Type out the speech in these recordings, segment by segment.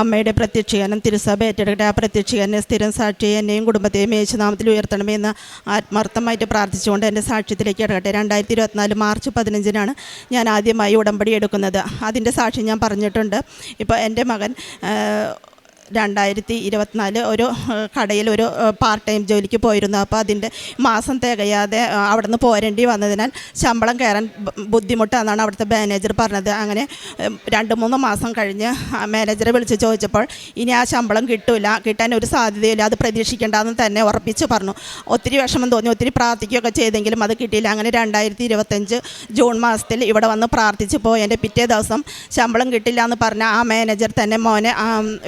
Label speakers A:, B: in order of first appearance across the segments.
A: അമ്മയുടെ പ്രത്യക്ഷീകരണം തിരുസഭ ഏറ്റെടുക്കട്ടെ. ആ പ്രത്യക്ഷീകരണം സ്ഥിരം സാക്ഷി എന്നെയും കുടുംബത്തെയും യേശുനാമത്തിൽ ഉയർത്തണമെന്ന് ആത്മാർത്ഥമായിട്ട് പ്രാർത്ഥിച്ചുകൊണ്ട് എന്റെ സാക്ഷ്യത്തിലേക്ക് ഇടകട്ടെ രണ്ടായിരത്തി ഇരുപത്തിനാല് മാർച്ച് പതിനഞ്ചിനാണ് ഞാൻ ആദ്യമായി ഉടമ്പടി എടുക്കുന്നത്. അതിന്റെ സാക്ഷി ഞാൻ പറഞ്ഞിട്ടുണ്ട്. ഇപ്പോൾ എന്റെ മകൻ രണ്ടായിരത്തി ഇരുപത്തിനാല് ഒരു കടയിൽ ഒരു പാർട്ട് ടൈം ജോലിക്ക് പോയിരുന്നു. അപ്പോൾ അതിന്റെ മാസം തികയാതെ അവിടെ നിന്ന് പോരേണ്ടി വന്നതിനാൽ ശമ്പളം കയറാൻ ബുദ്ധിമുട്ടാണെന്നാണ് അവിടുത്തെ മാനേജർ പറഞ്ഞത്. അങ്ങനെ രണ്ട് മൂന്ന് മാസം കഴിഞ്ഞ് മാനേജറെ വിളിച്ച് ചോദിച്ചപ്പോൾ ഇനി ആ ശമ്പളം കിട്ടില്ല കിട്ടാൻ ഒരു സാധ്യതയില്ല അത് പ്രതീക്ഷിക്കേണ്ടെന്ന് തന്നെ ഉറപ്പിച്ച് പറഞ്ഞു. ഒത്തിരി വിഷമം തോന്നി ഒത്തിരി പ്രാർത്ഥിക്കുകയൊക്കെ ചെയ്തെങ്കിലും അത് കിട്ടിയില്ല. അങ്ങനെ രണ്ടായിരത്തി ഇരുപത്തഞ്ച് ജൂൺ മാസത്തിൽ ഇവിടെ വന്ന് പ്രാർത്ഥിച്ച് പോയി എന്റെ പിറ്റേ ദിവസം ശമ്പളം കിട്ടില്ല എന്ന് പറഞ്ഞ ആ മാനേജർ തന്നെ മോനെ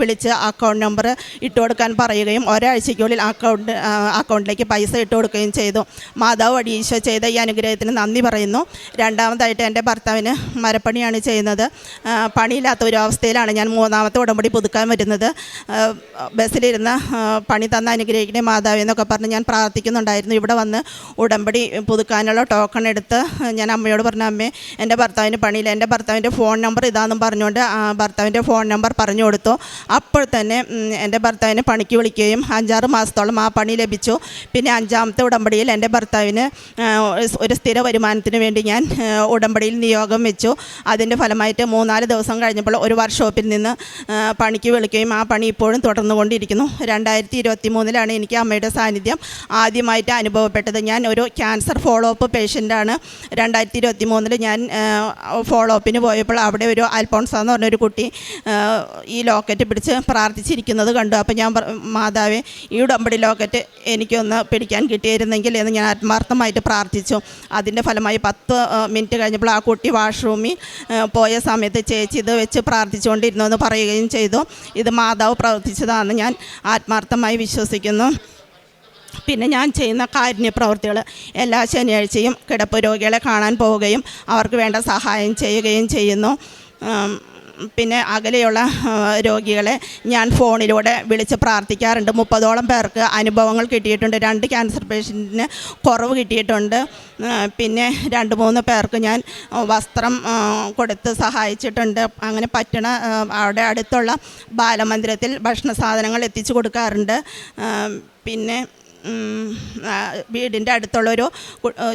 A: വിളിച്ച് അക്കൗണ്ട് നമ്പർ ഇട്ട് കൊടുക്കാൻ പറയുകയും ഒരാഴ്ചയ്ക്കുള്ളിൽ അക്കൗണ്ട് അക്കൗണ്ടിലേക്ക് പൈസ ഇട്ട് കൊടുക്കുകയും ചെയ്തു. മാതാവ് വഴി ഈശോ ചെയ്ത ഈ അനുഗ്രഹത്തിന് നന്ദി പറയുന്നു. രണ്ടാമതായിട്ട് എന്റെ ഭർത്താവിന് മരപ്പണിയാണ് ചെയ്യുന്നത്. പണിയില്ലാത്ത ഒരു അവസ്ഥയിലാണ് ഞാൻ മൂന്നാമത്തെ ഉടമ്പടി പുതുക്കാൻ വരുന്നത്. ബസ്സിലിരുന്ന് പണി തന്ന അനുഗ്രഹിക്കണേ മാതാവ് എന്നൊക്കെ പറഞ്ഞ് ഞാൻ പ്രാർത്ഥിക്കുന്നുണ്ടായിരുന്നു. ഇവിടെ വന്ന് ഉടമ്പടി പുതുക്കാനുള്ള ടോക്കൺ എടുത്ത് ഞാൻ അമ്മയോട് പറഞ്ഞ അമ്മേ എന്റെ ഭർത്താവിന് പണിയില്ല. എന്റെ ഭർത്താവിന്റെ ഫോൺ നമ്പർ ഇതാണെന്നും പറഞ്ഞുകൊണ്ട് ഭർത്താവിന്റെ ഫോൺ നമ്പർ പറഞ്ഞു കൊടുത്തു. അപ്പോൾ തന്നെ എന്റെ ഭർത്താവിനെ പണിക്ക് വിളിക്കുകയും അഞ്ചാറ് മാസത്തോളം ആ പണി ലഭിച്ചു. പിന്നെ അഞ്ചാമത്തെ ഉടമ്പടിയിൽ എന്റെ ഭർത്താവിന് ഒരു സ്ഥിര വരുമാനത്തിന് വേണ്ടി ഞാൻ ഉടമ്പടിയിൽ നിയോഗം വെച്ചു. അതിന്റെ ഫലമായിട്ട് മൂന്നാൽ ദിവസം കഴിഞ്ഞപ്പോൾ ഒരു വർക്ക്ഷോപ്പിൽ നിന്ന് പണിക്ക് വിളിക്കുകയും ആ പണി ഇപ്പോഴും തുടർന്നുകൊണ്ടിരിക്കുന്നു. രണ്ടായിരത്തി ഇരുപത്തി മൂന്നിലാണ് എനിക്ക് അമ്മയുടെ സാന്നിധ്യം ആദ്യമായിട്ട് അനുഭവപ്പെട്ടത്. ഞാൻ ഒരു ക്യാൻസർ ഫോളോ അപ്പ് പേഷ്യന്റാണ്. രണ്ടായിരത്തി ഇരുപത്തി മൂന്നിൽ ഞാൻ ഫോളോ അപ്പിന് പോയപ്പോൾ അവിടെ ഒരു അൽഫോൺസ എന്ന് പറഞ്ഞൊരു കുട്ടി ഈ ലോക്കറ്റ് പിടിച്ച് പ്രാർത്ഥിച്ചിരിക്കുന്നത് കണ്ടു. അപ്പോൾ ഞാൻ മാതാവെ ഈ ഉടമ്പടി ലോക്കറ്റ് എനിക്കൊന്ന് പിടിക്കാൻ കിട്ടിയിരുന്നെങ്കിൽ എന്ന് ഞാൻ ആത്മാർത്ഥമായിട്ട് പ്രാർത്ഥിച്ചു. അതിന്റെ ഫലമായി പത്ത് മിനിറ്റ് കഴിഞ്ഞപ്പോൾ ആ കുട്ടി വാഷ്റൂമിൽ പോയ സമയത്ത് ചേച്ചി ഇത് വെച്ച് പ്രാർത്ഥിച്ചുകൊണ്ടിരുന്നു എന്ന് പറയുകയും ചെയ്തു. ഇത് മാതാവ് പ്രവർത്തിച്ചതാണെന്ന് ഞാൻ ആത്മാർത്ഥമായി വിശ്വസിക്കുന്നു. പിന്നെ ഞാൻ ചെയ്യുന്ന കാരുണ്യ പ്രവൃത്തികൾ എല്ലാ ശനിയാഴ്ചയും കിടപ്പ് രോഗികളെ കാണാൻ പോവുകയും അവർക്ക് വേണ്ട സഹായം ചെയ്യുകയും ചെയ്യുന്നു. പിന്നെ അകലെയുള്ള രോഗികളെ ഞാൻ ഫോണിലൂടെ വിളിച്ച് പ്രാർത്ഥിക്കാറുണ്ട്. മുപ്പതോളം പേർക്ക് അനുഭവങ്ങൾ കിട്ടിയിട്ടുണ്ട്. രണ്ട് ക്യാൻസർ പേഷ്യന്റിന് കുറവ് കിട്ടിയിട്ടുണ്ട്. പിന്നെ രണ്ട് മൂന്ന് പേർക്ക് ഞാൻ വസ്ത്രം കൊടുത്ത് സഹായിച്ചിട്ടുണ്ട്. അങ്ങനെ പറ്റണ അവിടെ അടുത്തുള്ള ബാലമന്ദിരത്തിൽ ഭക്ഷണ സാധനങ്ങൾ എത്തിച്ചു കൊടുക്കാറുണ്ട്. പിന്നെ വീടിന്റെ അടുത്തുള്ളൊരു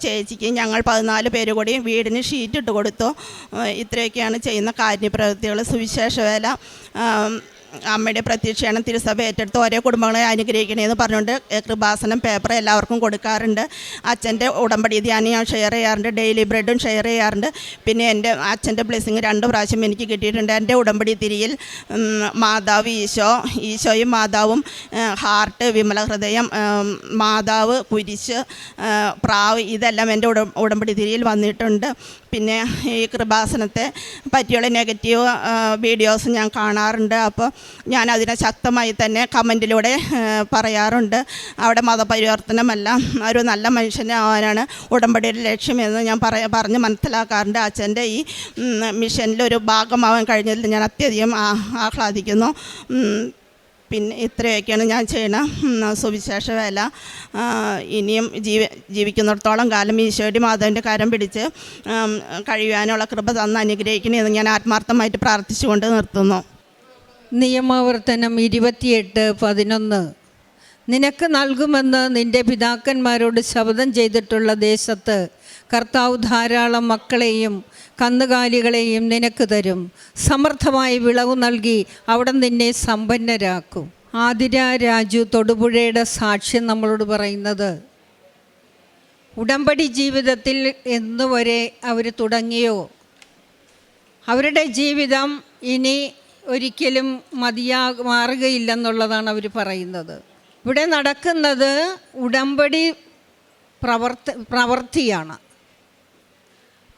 A: ചേച്ചിക്ക് ഞങ്ങൾ പതിനാല് പേര് കൂടി വീടിന് ഷീറ്റ് ഇട്ട് കൊടുത്തു ഇത്രയൊക്കെയാണ് ചെയ്യുന്ന കാര്യപ്രവൃത്തികൾ സുവിശേഷ വേല അമ്മയുടെ പ്രത്യക്ഷയാണ് തിരുസഭ ഏറ്റെടുത്ത് ഓരോ കുടുംബങ്ങളെ അനുഗ്രഹിക്കണേന്ന് പറഞ്ഞുകൊണ്ട് കൃപാസനം പേപ്പർ എല്ലാവർക്കും കൊടുക്കാറുണ്ട്. അച്ഛന്റെ ഉടമ്പടി ധ്യാനം ഞാൻ ഷെയർ ചെയ്യാറുണ്ട് ഡെയിലി ബ്രെഡും ഷെയർ ചെയ്യാറുണ്ട്. പിന്നെ എന്റെ അച്ഛന്റെ ബ്ലെസ്സിങ് രണ്ട് പ്രാവശ്യം എനിക്ക് കിട്ടിയിട്ടുണ്ട്. എന്റെ ഉടമ്പടി തിരിയിൽ മാതാവ് ഈശോ ഈശോയും മാതാവും ഹാർട്ട് വിമല ഹൃദയം മാതാവ് കുരിശ് പ്രാവ് ഇതെല്ലാം എന്റെ ഉടമ്പടി തിരിയിൽ വന്നിട്ടുണ്ട്. പിന്നെ ഈ കൃപാസനത്തെ പറ്റിയുള്ള നെഗറ്റീവ് വീഡിയോസ് ഞാൻ കാണാറുണ്ട്. അപ്പോൾ ഞാൻ അതിനെ ശക്തമായി തന്നെ കമന്റിലൂടെ പറയാറുണ്ട്. അവിടെ മതപരിവർത്തനമല്ല ഒരു നല്ല മനുഷ്യനെ ആവാനാണ് ഉടമ്പടിയുടെ ലക്ഷ്യമെന്ന് ഞാൻ പറ പറഞ്ഞ് മനസ്സിലാക്കാറുണ്ട്. അച്ഛന്റെ ഈ മിഷനിലൊരു ഭാഗമാവാൻ കഴിഞ്ഞതിൽ ഞാൻ അത്യധികം ആഹ്ലാദിക്കുന്നു. പിന്നെ ഇത്രയൊക്കെയാണ് ഞാൻ ചെയ്യണ സുവിശേഷ വേല. ഇനിയും ജീവി ജീവിക്കുന്നിടത്തോളം കാലം ഈശോയുടെ മാതാവിന്റെ കരം പിടിച്ച് കഴിയുവാനുള്ള കൃപ തന്ന് അനുഗ്രഹിക്കണമെന്ന് ഞാൻ ആത്മാർത്ഥമായിട്ട് പ്രാർത്ഥിച്ചുകൊണ്ട് നിർത്തുന്നു.
B: നിയമാവർത്തനം ഇരുപത്തിയെട്ട് പതിനൊന്ന്. നിനക്ക് നൽകുമെന്ന് നിന്റെ പിതാക്കന്മാരോട് ശബ്ദം ചെയ്തിട്ടുള്ള ദേശത്ത് കർത്താവ് ധാരാളം മക്കളെയും കന്നുകാലികളെയും നിനക്ക് തരും. സമർത്ഥമായി വിളവ് നൽകി അവിടെ നിന്നെ സമ്പന്നരാക്കും. ആതിര രാജു തൊടുപുഴയുടെ സാക്ഷ്യം നമ്മളോട് പറയുന്നത്. ഉടമ്പടി ജീവിതത്തിൽ എന്നുവരെ അവർ തുടങ്ങിയോ? അവരുടെ ജീവിതം ഇനി ഒരിക്കലും മതിയാ മാറുകയില്ലെന്നുള്ളതാണ് അവർ പറയുന്നത്. ഇവിടെ നടക്കുന്നത് ഉടമ്പടി പ്രവർത്തി പ്രവൃത്തിയാണ്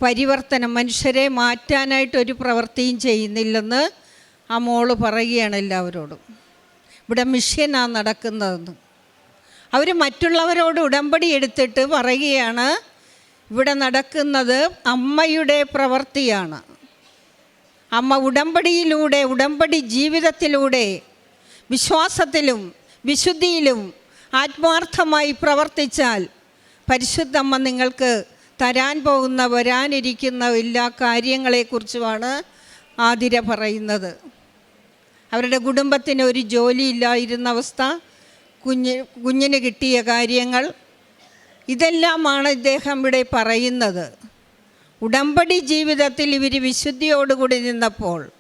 B: പരിവർത്തനം മനുഷ്യരെ മാറ്റാനായിട്ടൊരു പ്രവൃത്തിയും ചെയ്യുന്നില്ലെന്ന് ആ മോൾ പറയുകയാണ് എല്ലാവരോടും. ഇവിടെ മിഷ്യനാണ് നടക്കുന്നതെന്ന്. അവർ മറ്റുള്ളവരോട് ഉടമ്പടി എടുത്തിട്ട് പറയുകയാണ് ഇവിടെ നടക്കുന്നത് അമ്മയുടെ പ്രവൃത്തിയാണ്. അമ്മ ഉടമ്പടിയിലൂടെ ഉടമ്പടി ജീവിതത്തിലൂടെ വിശ്വാസത്തിലും വിശുദ്ധിയിലും ആത്മാർത്ഥമായി പ്രവർത്തിച്ചാൽ പരിശുദ്ധമ്മ നിങ്ങൾക്ക് തരാൻ പോകുന്ന വരാനിരിക്കുന്ന എല്ലാ കാര്യങ്ങളെക്കുറിച്ചുമാണ് ആതിര പറയുന്നത്. അവരുടെ കുടുംബത്തിന് ഒരു ജോലി ഇല്ലായിരുന്ന അവസ്ഥ കുഞ്ഞ് കുഞ്ഞിന് കിട്ടിയ കാര്യങ്ങൾ ഇതെല്ലാമാണ് ഇദ്ദേഹം ഇവിടെ പറയുന്നത്. ഉടമ്പടി ജീവിതത്തിൽ ഇവർ വിശുദ്ധിയോടുകൂടി നിന്നപ്പോൾ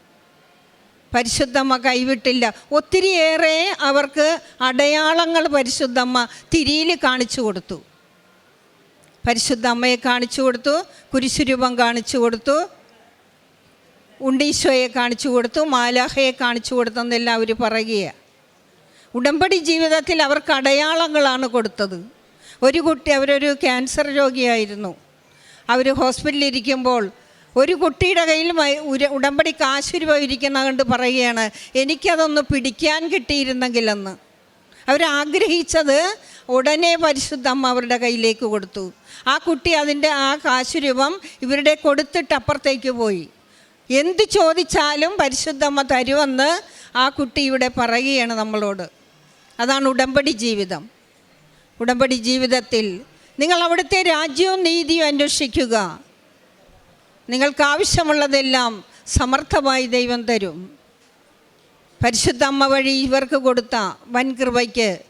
B: പരിശുദ്ധമ്മ കൈവിട്ടില്ല. ഒത്തിരിയേറെ അവർക്ക് അടയാളങ്ങൾ പരിശുദ്ധമ്മ തിരിയിൽ കാണിച്ചു കൊടുത്തു. പരിശുദ്ധ അമ്മയെ കാണിച്ചു കൊടുത്തു കുരിശുരൂപം കാണിച്ചു കൊടുത്തു ഉണ്ടീശോയെ കാണിച്ചു കൊടുത്തു മാലാഹയെ കാണിച്ചു കൊടുത്തെന്നെല്ലാം അവർ പറയുകയാണ്. ഉടമ്പടി ജീവിതത്തിൽ അവർക്ക് അടയാളങ്ങളാണ് കൊടുത്തത്. ഒരു കുട്ടി അവരൊരു ക്യാൻസർ രോഗിയായിരുന്നു. അവർ ഹോസ്പിറ്റലിൽ ഇരിക്കുമ്പോൾ ഒരു കുട്ടിയുടെ കയ്യിൽ ഉടമ്പടി കാശ് രൂപ ഇരിക്കുന്ന കണ്ട് പറയുകയാണ് എനിക്കതൊന്ന് പിടിക്കാൻ കിട്ടിയിരുന്നെങ്കിലെന്ന്. അവരാഗ്രഹിച്ചത് ഉടനെ പരിശുദ്ധമ്മ അവരുടെ കയ്യിലേക്ക് കൊടുത്തു. ആ കുട്ടി അതിന്റെ ആ കാശുരൂപം ഇവരുടെ കൊടുത്തിട്ട് അപ്പുറത്തേക്ക് പോയി. എന്ത് ചോദിച്ചാലും പരിശുദ്ധമ്മ തരുമെന്ന് ആ കുട്ടി ഇവിടെ പറയുകയാണ് നമ്മളോട്. അതാണ് ഉടമ്പടി ജീവിതം. ഉടമ്പടി ജീവിതത്തിൽ നിങ്ങൾ അവിടുത്തെ രാജ്യവും നീതിയും അന്വേഷിക്കുക. നിങ്ങൾക്ക് ആവശ്യമുള്ളതെല്ലാം സമർത്ഥമായി ദൈവം തരും. പരിശുദ്ധ അമ്മ വഴി ഇവർക്ക് കൊടുത്ത വൻ കൃപയ്ക്ക്